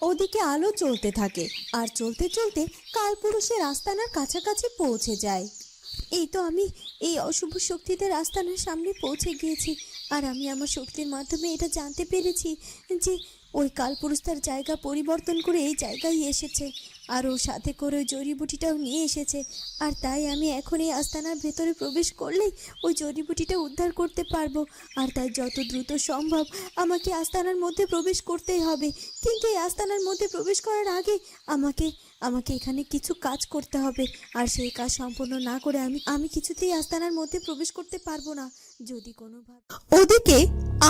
ওদিকে আলো চলতে থাকে, আর চলতে চলতে কালপুরুষের আস্তানার কাছাকাছি পৌঁছে যায়। এই তো আমি এই অশুভ শক্তিদের আস্তানার সামনে পৌঁছে গিয়েছি, আর আমি আমার শক্তির মাধ্যমে এটা জানতে পেরেছি যে ওই কালপুরুষ তার জায়গা পরিবর্তন করে এই জায়গায় এসেছে। আর ওর সাথে করে ওই জড়িবুটিটাও নিয়ে এসেছে। আর তাই আমি এখন এই আস্তানার ভেতরে প্রবেশ করলেই ওই জড়িবুটিটা উদ্ধার করতে পারব। আর তাই যত দ্রুত সম্ভব আমাকে আস্তানার মধ্যে প্রবেশ করতেই হবে। কিন্তু এই আস্তানার মধ্যে প্রবেশ করার আগে আমাকে আমাকে এখানে কিছু কাজ করতে হবে। আর সেই কাজ সম্পূর্ণ না করে আমি আমি কিছুতেই আস্তানার মধ্যে প্রবেশ করতে পারব না। যদি কোনো ওদিকে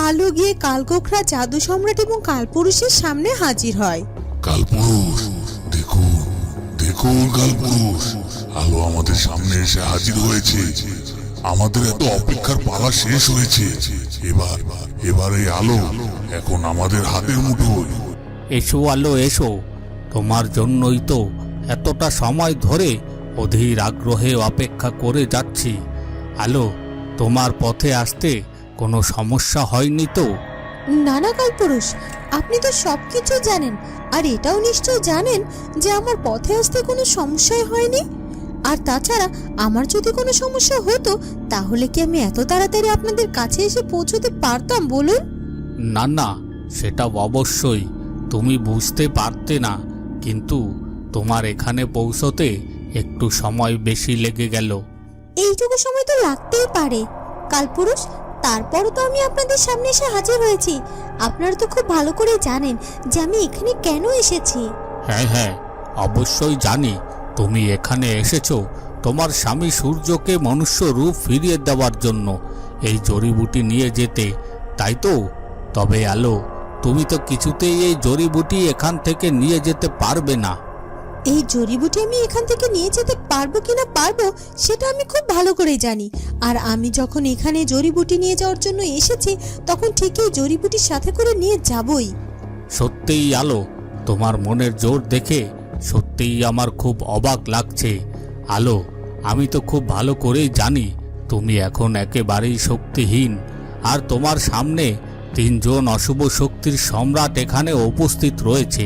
আলো গিয়ে কালকোখরা জাদু সম্রাট এবং কালপুরুষের সামনে হাজির হয়। কালপুরুষ দেখুন দেখুন কালপুরুষ আলো আমাদের সামনে এসে হাজির হয়েছে। আমাদের এত অপেক্ষার পালা শেষ হয়েছে। এবার এবার এই আলো এখন আমাদের হাতের মুঠোয়। এসো আলো এসো। তোমার জন্যই তো এতটা সময় ধরে অধীর আগ্রহে অপেক্ষা করে যাচ্ছি। আলো তোমার পথে আসতে কোনো সমস্যা হয়নি তো? নানা কালপুরুষ আপনি তো সব কিছু জানেন আর এটাও নিশ্চয় জানেন যে আমার পথে আসতে কোনো সমস্যাই হয়নি। আর তাছাড়া আমার যদি কোনো সমস্যা হতো তাহলে কি আমি এত তাড়াতাড়ি আপনাদের কাছে এসে পৌঁছতে পারতাম বলুন? না না সেটা অবশ্যই। তুমি বুঝতে পারতে না। কিন্তু তোমার এখানে পৌঁছতে একটু সময় বেশি লেগে গেল। এইটুকু সময় তো লাগতেই পারে। কালপুরুষ তারপরও তো আমি আপনাদের সামনে এসে হাজির হয়েছি। আপনারা তো খুব ভালো করে জানেন যে আমি এখানে কেন এসেছি। হ্যাঁ হ্যাঁ অবশ্যই জানি। তুমি এখানে এসেছ তোমার স্বামী সূর্যকে মনুষ্য রূপ ফিরিয়ে দেওয়ার জন্য। এই জড়িবুটি নিয়ে যেতে তাই তো? তবে আলো তুমি তো কিছুতেই এই জড়িবুটি এখান থেকে নিয়ে যেতে পারবে না। এই জড়িবুটি আমি এখান থেকে নিয়ে যেতে পারব কিনা পারব সেটা আমি খুব ভালো করেই জানি। আর আমি যখন এখানে জড়িবুটি নিয়ে যাওয়ার জন্য এসেছি তখন ঠিকই জড়িবুটির সাথে করে নিয়ে যাবই। সত্যিই আলো তোমার মনের জোর দেখে সত্যিই আমার খুব অবাক লাগছে। আলো আমি তো খুব ভালো করেই জানি তুমি এখন একেবারেই শক্তিহীন। আর তোমার সামনে তিনজন অশুভ শক্তির সম্রাট এখানে উপস্থিত রয়েছে।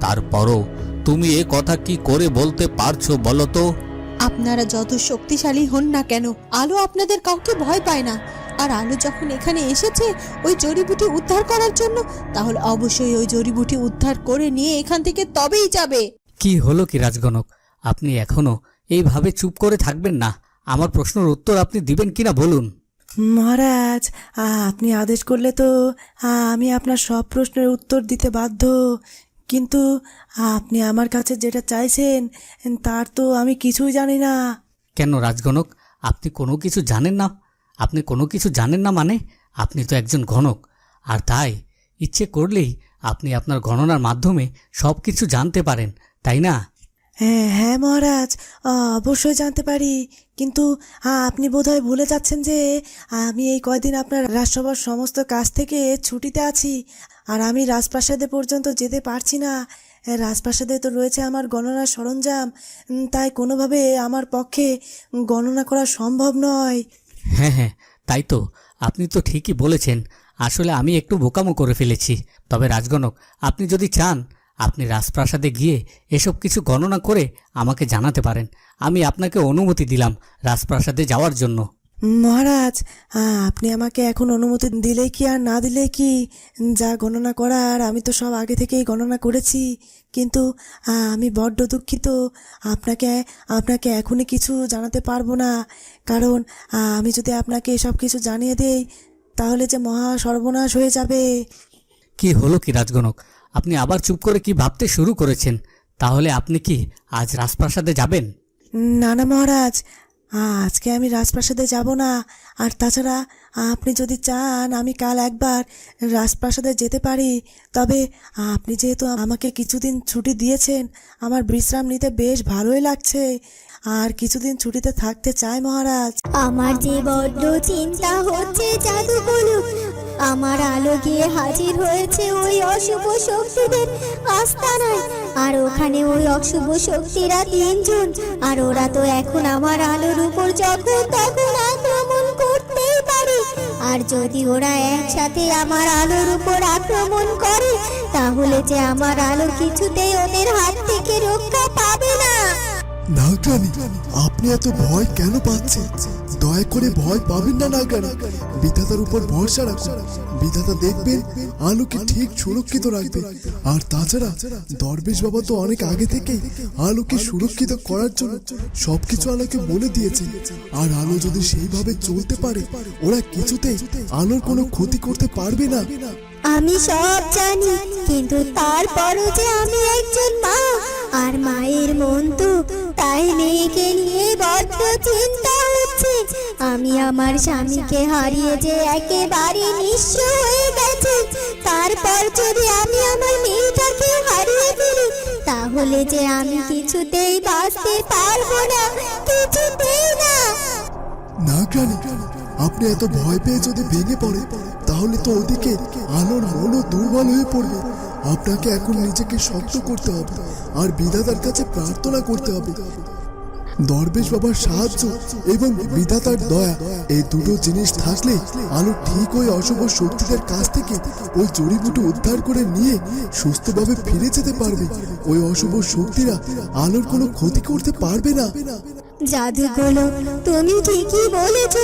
তারপরও তুমি এ কথা কি করে বলতে পারছ বলো তো? আপনারা যত শক্তিশালী হন না কেন আলো আপনাদের কাউকে ভয় পায় না। আর আলো যখন এখানে এসেছে ওই জড়িবুটি উদ্ধার করার জন্য তাহলে অবশ্যই ওই জড়িবুটি উদ্ধার করে নিয়ে এখান থেকে তবেই যাবে। কি হলো কি রাজগণক? আপনি এখনও এইভাবে চুপ করে থাকবেন না। আমার প্রশ্নের উত্তর আপনি দিবেন কিনা বলুন। মহারাজ আপনি আদেশ করলে তো আমি আপনার সব প্রশ্নের উত্তর দিতে বাধ্য। কিন্তু আপনি আমার কাছে যেটা চাইছেন, তার তো আমি কিছুই জানি না। কেন রাজগণক? আপনি কোনো কিছু জানেন না? আপনি কোনো কিছু জানেন না মানে? আপনি তো একজন গণক আর তাই, ইচ্ছে করলেই আপনি আপনার গণনার মাধ্যমে সব কিছু জানতে পারেন, তাই না? হ্যাঁ হ্যাঁ মহারাজ অবশ্যই জানতে পারি। কিন্তু আপনি বোধহয় ভুলে যাচ্ছেন যে, আমি এই কয়দিন আপনার রাজসভার সমস্ত কাজ থেকে ছুটিতে আছি, আর আমি রাজপ্রাসাদে পর্যন্ত যেতে পারছি না। রাজপ্রাসাদে তো রয়েছে আমার গণনার সরঞ্জাম তাই কোনোভাবে আমার পক্ষে গণনা করা সম্ভব নয়। হ্যাঁ হ্যাঁ তাই তো। আপনি তো ঠিকই বলেছেন। আসলে আমি একটু বোকামো করে ফেলেছি। তবে রাজগণক, আপনি যদি চান আপনি রাজপ্রাসাদে গিয়ে এসব কিছু গণনা করে আমাকে জানাতে পারেন। আমি আপনাকে অনুমতি দিলাম রাজপ্রাসাদে যাওয়ার জন্য। মহারাজ আপনি আমাকে এখন অনুমতি দিলেই কি আর না দিলেই কি? যা গণনা করার আমি তো সব আগে থেকেই গণনা করেছি। কিন্তু আমি বড্ড দুঃখিত। আপনাকে আপনাকে এখনই কিছু জানাতে পারব না। কারণ আমি যদি আপনাকে সব কিছু জানিয়ে দেই, তাহলে যে মহা সর্বনাশ হয়ে যাবে। কি হলো কি রাজগণক? আপনি আবার চুপ করে কি ভাবতে শুরু করেছেন? তাহলে আপনি কি আজ রাজপ্রাসাদে যাবেন? না না মহারাজ আজকে আমি রাজপ্রাসাদে যাব না। আর তাছাড়া আপনি যদি চান আমি কাল একবার রাজপ্রাসাদে যেতে পারি তবে আপনি যেহেতু আমাকে কিছুদিন ছুটি দিয়েছেন আমার বিশ্রাম নিতে বেশ ভালোই লাগছে। আর কিছুদিন ছুটিতে থাকতে চাই মহারাজ। আমার যে বড্ড চিন্তা হচ্ছে জাদু বলুক আমার আলো গিয়ে হাজির হয়েছে ওই অশুভ শক্তিদের আস্তানায়। আর ওখানে ওই অশুভ শক্তিরা তিনজন। আর ওরা তো এখন আমার আলোর উপর যখন তখন আক্রমণ করতেই পারে। আর যদি ওরা একসাথে আমার আলোর উপর আক্রমণ করে, তাহলে যে আমার আলো কিছুতেই ওদের হাত থেকে রক্ষা পাবে না। আপনি এত ভয় কেন পাচ্ছেন? দয়া করে ভয় পাবেন না নাগরানি বিধাতার উপর ভরসা রাখুন। বিধাতা দেখবেন আলোকে ঠিক সুরক্ষিত রাখবে। আর তাছাড়া দরবেশ বাবা তো অনেক আগে থেকেই আলোকে সুরক্ষিত করার জন্য সবকিছু আলোকে বলে দিয়েছেন আর আলো যদি সেইভাবে চলতে পারে, ওরা কিছুতেই আলোর কোনো ক্ষতি করতে পারবে না। আমি সব জানি, কিন্তু তারপরও যে আমি একজন মা, আর মায়ের মন তো তাই মেয়েকে নিয়ে বড্ড চিন্তা হচ্ছে। আমি আমার স্বামীকে হারিয়ে যে একেবারে নিঃস্ব হয়ে গেছে, তারপর যদি আমি আমার মেয়েটাকে হারিয়ে ফেলি, তাহলে যে আমি কিছুতেই বাঁচতে পারব না, কিছুতেই না। নাগরানি আপনি এত ভয় পেয়ে যদি ভেঙে পড়ে, তাহলে তো ওদিকে আলোর মনও দুর্বল হয়ে পড়বে। আপনাকে এখন নিজেকে শক্ত করতে হবে আর বিধাতার কাছে প্রার্থনা করতে হবে। দরবেশ বাবার সাহায্য এবং বিধাতার দয়া, এই দুটো জিনিস থাকলে আলো ঠিক ওই অশুভ শক্তিদের কাছ থেকে ওই জড়িবুটি উদ্ধার করে নিয়ে সুস্থভাবে ফিরে যেতে পারবে। ওই অশুভ শক্তিরা আলোর কোনো ক্ষতি করতে পারবে না। জাদুগুলো তুমি ঠিকই বলেছ,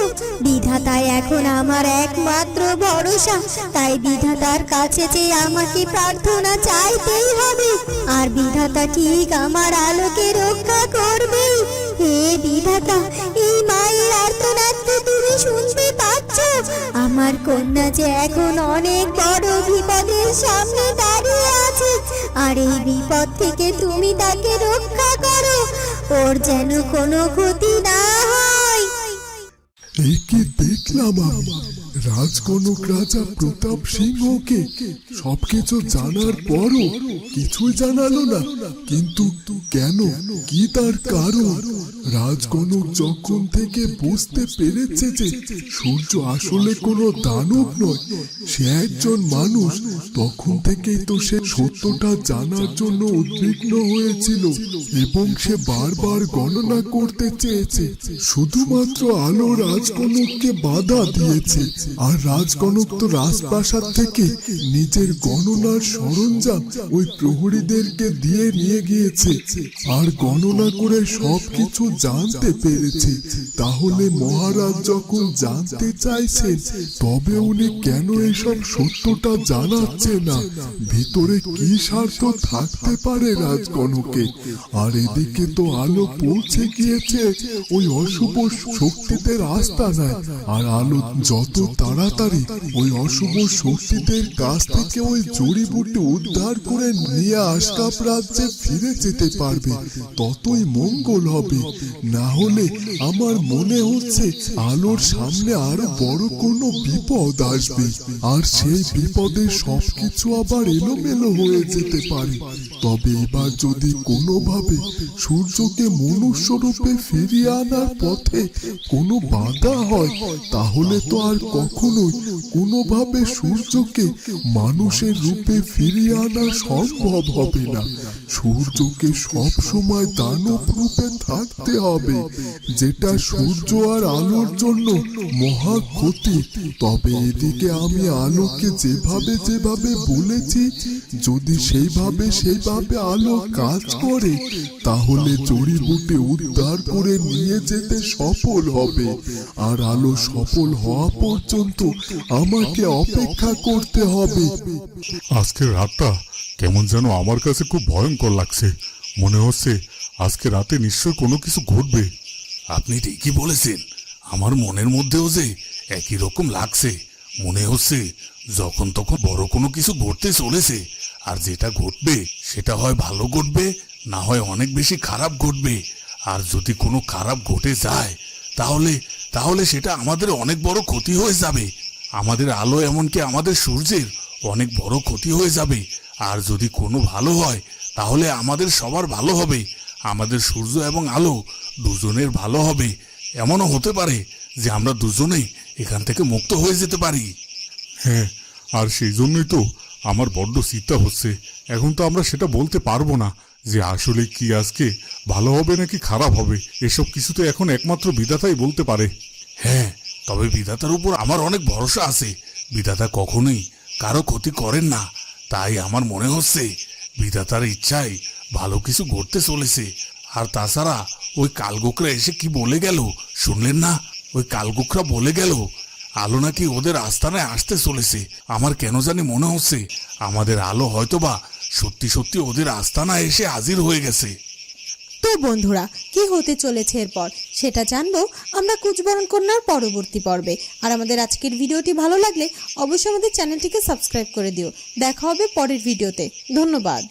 বিধাতাই এখন আমার একমাত্র ভরসা। তাই বিধাতার কাছে যে আমাকে প্রার্থনা চাইতেই হবে, আর বিধাতা ঠিক আমার আলোকে রক্ষা করবে হে বিধাতা, এই মায়ের আর্তনাদ তো তুমি শুনতে পাচ্ছ? আমার কন্যা যে এখন অনেক বড় বিপদের সামনে দাঁড়িয়ে আছে, আর এই বিপদ থেকে তুমি তাকে রক্ষা ওর যেন কোনো ক্ষতি না একে দেখলাম আমি। রাজকনক রাজা প্রতাপ সিংহকে সবকিছু জানার পরও কিছুই জানালো না। কিন্তু কেন? কি তার কারণ? রাজকনক যখন থেকে বুঝতে পেরেছে যে সূর্য আসলে কোনো দানব নয়, সে একজন মানুষ, তখন থেকেই তো সে সত্যটা জানার জন্য উদ্বিগ্ন হয়েছিল এবং সে বারবার গণনা করতে চেয়েছে। শুধুমাত্র আলো রাজকনককে বাধা দিয়েছে। আর রাজকনক তো রাজপ্রাসাদ থেকে নিজের গণনার সরঞ্জাম ওই প্রহরীদেরকে দিয়ে নিয়ে গিয়েছে। আর গণনা করে সবকিছু জানতে পেরেছে। তাহলে মহারাজ যখন জানতে চাইছেন, তবে উনি কেন এসব সত্যটা জানাচ্ছে না? ভিতরে কি স্বার্থ থাকতে পারে রাজকনকে আর এদিকে তো আলো পৌঁছে গিয়েছে ওই অশুভ শক্তিদের আস্তানায় আর আলো যত তাড়াতাড়ি ওই অশুভ শক্তিদের কাছ থেকে ওই জড়িবুটি উদ্ধার করে নিয়ে রাজ্যে ফিরে যেতে পারবে, ততই মঙ্গল হবে। না হলে আমার মনে হচ্ছে আলোর সামনে আরও বড় কোনো বিপদ আসবে। আর সেই বিপদে সবকিছু আবার এলোমেলো হয়ে যেতে পারে। তবে এবার যদি কোনোভাবে সূর্যকে মনুষ্য রূপে ফিরিয়ে আনার পথে কোনো বাধা হয়, তাহলে তো আর কখনোই কোনোভাবে সূর্যকে মানুষের রূপে ফিরিয়ে আনা সম্ভব হবে না। সূর্যকে সব সময় দানব রূপে থাকতে হবে, যেটা সূর্য আর আলোর জন্য মহা ক্ষতি। তবে এদিকে আমি আলোকে যেভাবে যেভাবে বলেছি, যদি সেইভাবে সেইভাবে আলো কাজ করে, তাহলে জড়িবুটি উদ্ধার করে নিয়ে যেতে সফল হবে। আর আলো সফল হওয়া পর্যন্ত আমাকে অপেক্ষা করতে হবে। আজকের রাতটা কেমন যেন আমার কাছে খুব ভয়ঙ্কর লাগছে। মনে হচ্ছে আজকে রাতে নিশ্চয় কোনো কিছু ঘটবে। আপনি ঠিকই বলেছেন। আমার মনের মধ্যেও যে একই রকম লাগছে। মনে হচ্ছে যখন তখন বড় কোনো কিছু ঘটতে চলেছে। আর যেটা ঘটবে, সেটা হয় ভালো ঘটবে, না হয় অনেক বেশি খারাপ ঘটবে। আর যদি কোনো খারাপ ঘটে যায়, তাহলে তাহলে সেটা আমাদের অনেক বড় ক্ষতি হয়ে যাবে। আমাদের আলো এমনকি আমাদের সূর্যের অনেক বড় ক্ষতি হয়ে যাবে। আর যদি কোনো ভালো হয়, তাহলে আমাদের সবার ভালো হবে। আমাদের সূর্য এবং আলো দুজনের ভালো হবে। এমনও হতে পারে যে আমরা দুজনেই এখান থেকে মুক্ত হয়ে যেতে পারি। হ্যাঁ আর সেই জন্যই তো আমার বড্ড চিন্তা হচ্ছে। এখন তো আমরা সেটা বলতে পারব না। যে আসলে কি আজকে ভালো হবে নাকি খারাপ হবে, এসব কিছু তো এখন একমাত্র বিধাতাই বলতে পারে। হ্যাঁ তবে বিধাতার উপর আমার অনেক ভরসা আছে। বিধাতা কখনোই কারও ক্ষতি করেন না। তাই আমার মনে হচ্ছে বিধাতার ইচ্ছায় ভালো কিছু ঘটতে চলেছে। আর তাছাড়া ওই কালগোকরা এসে কি বলে গেল, শুনলেন না? ওই কালগোকরা বলে গেল, আলো নাকি ওদের আস্তানায় আসতে চলেছে। আমার কেন জানি মনে হচ্ছে আমাদের আলো হয়তোবা সত্যি সত্যি ওদের আস্তানা এসে হাজির হয়ে গেছে। তো বন্ধুরা, কি হতে চলেছে এরপর? সেটা জানব আমরা কুচবরণ কন্যার পরবর্তী পর্বে। আর আমাদের আজকের ভিডিওটি ভালো লাগলে অবশ্যই আমাদের চ্যানেলটিকে সাবস্ক্রাইব করে দিও। দেখা হবে পরের ভিডিওতে। ধন্যবাদ।